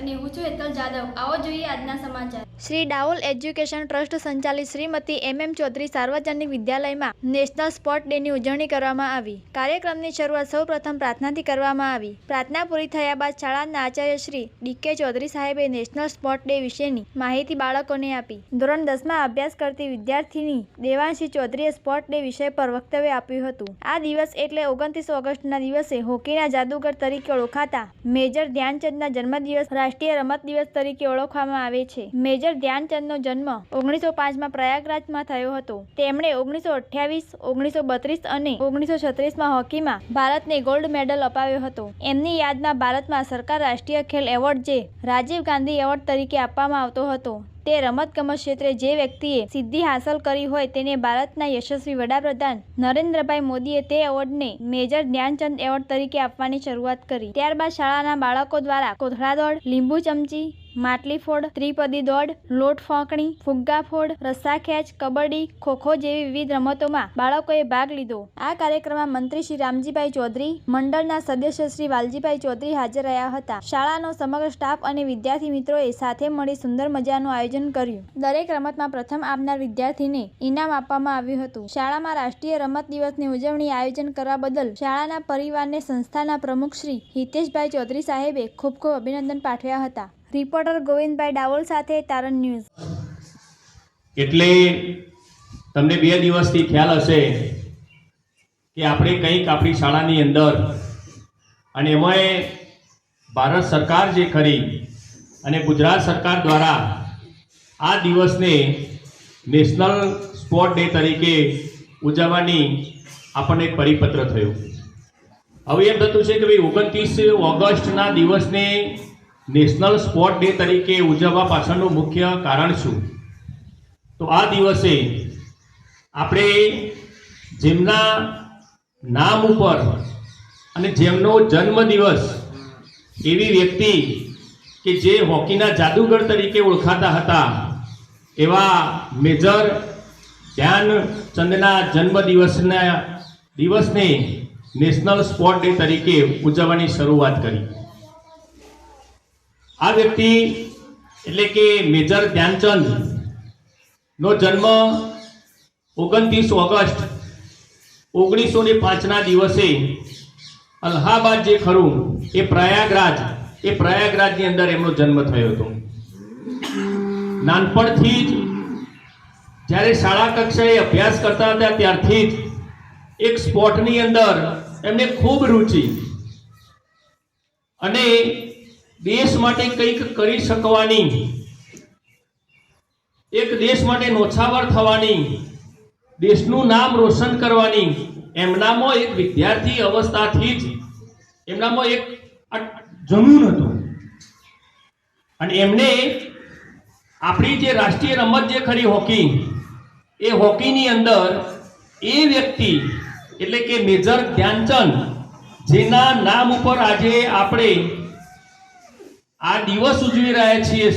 અને હું છું હેતલ જાદવ. આવો જોઈએ આજના સમાચાર. શ્રી ડાઉલ એજ્યુકેશન ટ્રસ્ટ સંચાલિત શ્રીમતી એમ એમ ચૌધરી સાર્વજનિક વિદ્યાલયમાં નેશનલ સ્પોર્ટ ડેની ઉજવણી કરવામાં આવી. કાર્યક્રમની શરૂઆત સૌ પ્રથમ પ્રાર્થનાથી કરવામાં આવી. પ્રાર્થના પૂરી થયા બાદ શાળાના આચાર્ય શ્રી ડી કે ચૌધરી સાહેબે નેશનલ સ્પોર્ટ ડે વિશેની માહિતી બાળકોને આપી. ધોરણ દસમાં અભ્યાસ કરતી વિદ્યાર્થીની દેવાંશી ચૌધરીએ સ્પોર્ટ ડે વિષય પર વક્તવ્ય આપ્યું હતું. આ દિવસ એટલે ઓગણત્રીસ ઓગસ્ટના દિવસે હોકીના જાદુગર તરીકે ઓળખાતા મેજર ધ્યાનચંદના જન્મદિવસ રાષ્ટ્રીય રમત દિવસ તરીકે ઓળખવામાં આવે છે. મેજર ધ્યાનચંદનો જન્મ ઓગણીસો પાંચમાં પ્રયાગરાજમાં થયો હતો. તેમણે ઓગણીસો અઠ્યાવીસ, ઓગણીસો બત્રીસ અને ઓગણીસો છત્રીસમાં હોકીમાં ભારતને ગોલ્ડ મેડલ અપાવ્યો હતો. એમની યાદમાં ભારતમાં સરકાર રાષ્ટ્રીય ખેલ એવોર્ડ જે રાજીવ ગાંધી એવોર્ડ તરીકે આપવામાં આવતો હતો. તે રમતગમત ક્ષેત્રે જે વ્યક્તિએ સિદ્ધિ હાંસલ કરી હોય તેને ભારતના યશસ્વી વડાપ્રધાન નરેન્દ્રભાઈ મોદીએ તે એવોર્ડને મેજર ધ્યાનચંદ એવોર્ડ તરીકે આપવાની શરૂઆત કરી. ત્યારબાદ શાળાના બાળકો દ્વારા કોથળાદોડ, લીંબુ ચમચી માટલી ફોડ ત્રિપદી દોડ લોટ ફોંકણી ફુગ્ગા ફોડ રસ્સા ખેંચ કબડ્ડી, ખોખો જેવી વિવિધ રમતોમાં બાળકોએ ભાગ લીધો. આ કાર્યક્રમમાં મંત્રી શ્રી રામજીભાઈ ચૌધરી, મંડળના સદસ્ય શ્રી વાલજીભાઈ ચૌધરી હાજર રહ્યા હતા. શાળાનો સમગ્ર સ્ટાફ અને વિદ્યાર્થી મિત્રોએ સાથે મળી સુંદર મજાનું આયોજન કર્યું. દરેક રમતમાં પ્રથમ આપનાર વિદ્યાર્થીને ઇનામ આપવામાં આવ્યું હતું. શાળામાં રાષ્ટ્રીય રમત દિવસની ઉજવણી આયોજન કરવા બદલ શાળાના પરિવારને સંસ્થાના પ્રમુખ શ્રી હિતેશભાઈ ચૌધરી સાહેબે ખૂબ ખૂબ અભિનંદન પાઠવ્યા હતા. રિપોર્ટર ગોવિંદભાઈ ડાવોલ સાથે તારણ ન્યૂઝ. એટલે તમને બે દિવસથી ખ્યાલ હશે કે આપણે કંઈક આપણી શાળાની અંદર અને એમાંય ભારત સરકાર જે ખરી અને ગુજરાત સરકાર દ્વારા આ દિવસને નેશનલ સ્પોર્ટ ડે તરીકે ઉજવવાની આપણને એક પરિપત્ર થયો. હવે એમ થતું છે કે ભાઈ ઓગણત્રીસ ઓગસ્ટના દિવસને નેશનલ સ્પોર્ટ ડે તરીકે ઉજવવા પાછળનું મુખ્ય કારણ શું? તો આ દિવસે આપણે જેમના નામ ઉપર અને જેમનો જન્મદિવસ એવી વ્યક્તિ કે જે હોકીના જાદુગર તરીકે ઓળખાતા હતા, એવા મેજર ધ્યાનચંદના જન્મદિવસના દિવસને નેશનલ સ્પોર્ટ ડે તરીકે ઉજવવાની શરૂઆત કરી. આ વ્યક્તિ એટલે કે મેજર ધ્યાનચંદ નો જન્મ ઓગણત્રીસ ઓગસ્ટ ઓગણીસો ને પાંચના દિવસે અલ્હાબાદ જે ખરું, એ પ્રયાગરાજ, એ પ્રયાગરાજની અંદર એમનો જન્મ થયો હતો. નાનપણથી જ જ્યારે શાળા કક્ષાએ અભ્યાસ કરતા હતા, ત્યારથી જ એક સ્પોર્ટની અંદર એમને ખૂબ રુચિ. અને દેશ માટે કંઈક કરી શકવાની. એક દેશ માટે નોછાવર થવાની. દેશનું નામ રોશન કરવાની. એમનામાં એક વિદ્યાર્થી અવસ્થાથી જ એમનામાં એક જનૂન હતું. અને એમને આપણી જે રાષ્ટ્રીય રમત જે ખરી હોકી, એ હોકીની અંદર એ વ્યક્તિ, એટલે કે મેજર ધ્યાનચંદ, જેના નામ ઉપર આજે આપણે આ દિવસ ઉજવી રહ્યા છીએ.